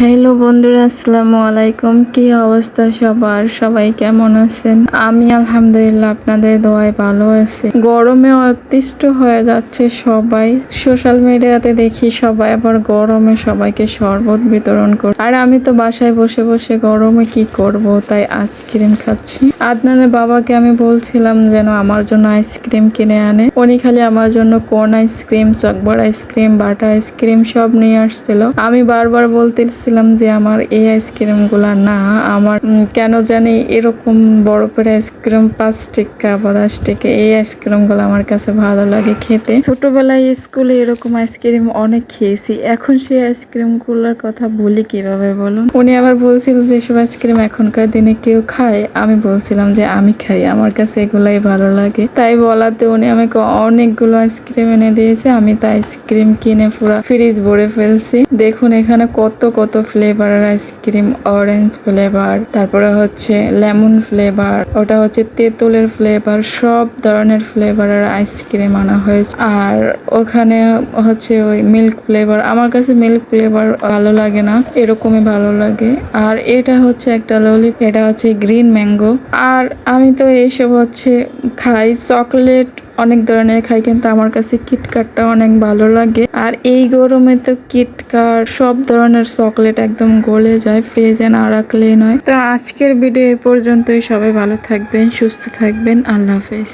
Hello বন্ধুরা, আসসালামু আলাইকুম। কি অবস্থা সবার? সবাই কেমন আছেন? আমি আলহামদুলিল্লাহ আপনাদের দোয়ায় ভালো আছি। গরমে অতিষ্ঠ হয়ে যাচ্ছে সবাই। সোশ্যাল মিডিয়াতে দেখি সবাই আবার গরমে সবাইকে শরবত বিতরণ করে আর আমি তো বাসায় বসে বসে গরমে কি করব? তাই আইসক্রিম খাচ্ছি। আদনানের বাবাকে আমি বলছিলাম যেন আমার জন্য আইসক্রিম কিনে আনে। উনি খালি আমার জন্য কোন ice cream, Choco Bar ice cream, বাটা আইসক্রিম সব নিয়ে আসছিল। আমি বারবার বলতেছিলাম যে আমার এই আইসক্রিমগুলো না, আমার কেন জানি এরকম বরফের আইসক্রিম পাঁচ টিকা বা দশ টিকা এই আইসক্রিমগুলো আমার কাছে ভালো লাগে খেতে। ছোটবেলায় স্কুলে এরকম আইসক্রিম অনেক খেয়েছি, এখন সেই আইসক্রিমগুলোর কথা বলি কীভাবে বলুন? উনি আবার বলছিল যে, এসব আইসক্রিম এখনকার দিনে কেউ খায়? আমি বলছিলাম যে, আমি খাই, আমার কাছে এগুলাই ভালো লাগে। তাই বলাতে উনি আমাকে অনেকগুলো আইসক্রিম এনে দিয়েছে, আমি তো আইসক্রিম কিনে পুরো ফ্রিজ ভরে ফেলছি। দেখুন এখানে কত কত ফ্লেভারের আইসক্রিম অরেঞ্জ ফ্লেভার তারপরে হচ্ছে লেমন ফ্লেভার ওটা হচ্ছে তেঁতুলের ফ্লেভার সব ধরনের ফ্লেভারের আইসক্রিম আনা হয়েছে। আর ওখানে হচ্ছে ওই মিল্ক ফ্লেভার আমার কাছে মিল্ক ফ্লেভার ভালো লাগে না, এরকমই ভালো লাগে। আর এটা হচ্ছে একটা ললি এটা হচ্ছে গ্রিন ম্যাঙ্গো আর আমি তো এইসব হচ্ছে খাই চকলেট অনেক ধরনের খাই, কিন্তু আমার কাছে কিটকাটটা অনেক ভালো লাগে। আর এই গরমে তো কিটকাট সব ধরনের চকলেট একদম গলে যায় ফ্রিজে না রাখলেই নয়। তো আজকের ভিডিও এ পর্যন্তই, সবাই ভালো থাকবেন, সুস্থ থাকবেন, আল্লাহ হাফেজ।